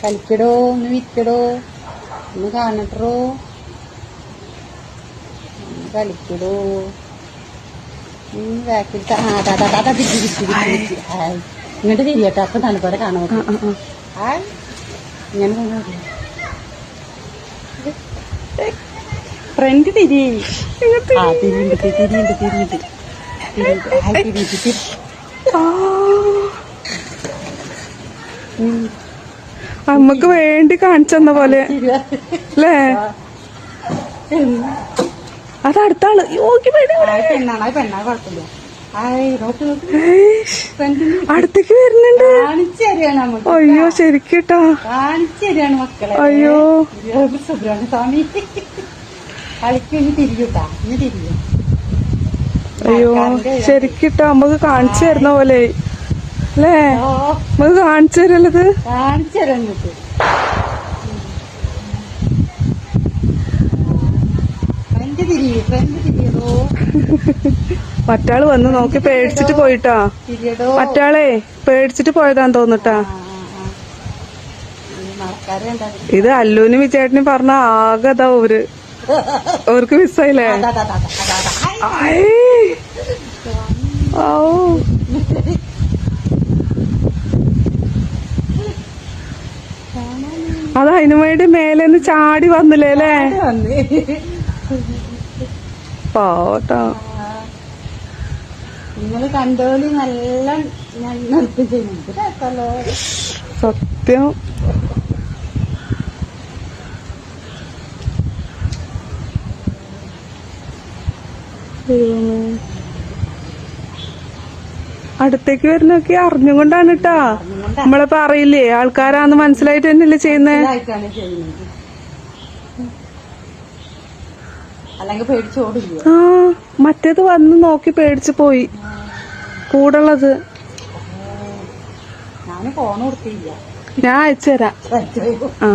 കളിക്കടോ ഒന്ന് വിറ്റടോ ഒന്ന് കാണട്ടോ ഒന്ന് കളിക്കടോ ആ തിരിച്ച് തിരിച്ച് തിരിച്ച് ഹായ്. ഇങ്ങോട്ട് തിരിയട്ടോ അപ്പൊ തണുപ്പോടെ കാണോ. ഹായ്. ഇങ്ങനെ ഫ്രണ്ട് തിരി. ആ തിരിയുണ്ട് തിരിയുണ്ട് തിരിയുണ്ട് തിരിയുണ്ട് ഹായ് തിരിയുണ്ട് തിരി ആ. അമ്മയ്ക്ക് വേണ്ടി കാണിച്ചെന്ന പോലെ. അല്ലേ. അത് അടുത്ത ആൾ. അടുത്തേക്ക് വരുന്നുണ്ട്. അയ്യോ ശരിക്കട്ടോ. അയ്യോ. അയ്യോ ശരിക്കട്ടോ ശരിക്കിട്ടാ. നമുക്ക് കാണിച്ചു തരുന്ന പോലെ. അല്ലേ ഓ നമുക്ക് കാണിച്ചു തരല്ലത്? കാണിച്ചു തരാൻ മറ്റാൾ വന്ന് നോക്കി പേടിച്ചിട്ട് പോയിട്ടാ. മറ്റാളെ പേടിച്ചിട്ട് പോയതാന്ന് തോന്നിട്ടാ ഇത് അല്ലൂനും വിജയേട്ടനും പറഞ്ഞ ആകെ അതാ ഓര്. ഓർക്ക് മിസ്സായില്ലേ? അതാ അതാ അതിനു വേണ്ടി മേലേന്ന് ചാടി വന്നില്ലേ അല്ലേ? പാവട്ടോ. കണ്ടോലി നല്ല സത്യം. ദൈവമേ. അടുത്തേക്ക് വരുന്നൊക്കെ അറിഞ്ഞുകൊണ്ടാണ് കേട്ടാ നമ്മളെ പറയില്ലേ ആൾക്കാരാന്ന് മനസ്സിലായിട്ട് തന്നെയല്ലേ ചെയ്യുന്നേ ആ മറ്റേത് വന്ന് നോക്കി പേടിച്ചു പോയി. കൂടുള്ളത്. ഞാൻ ഫോൺ ഞാൻ അയച്ചു തരാം. ആ.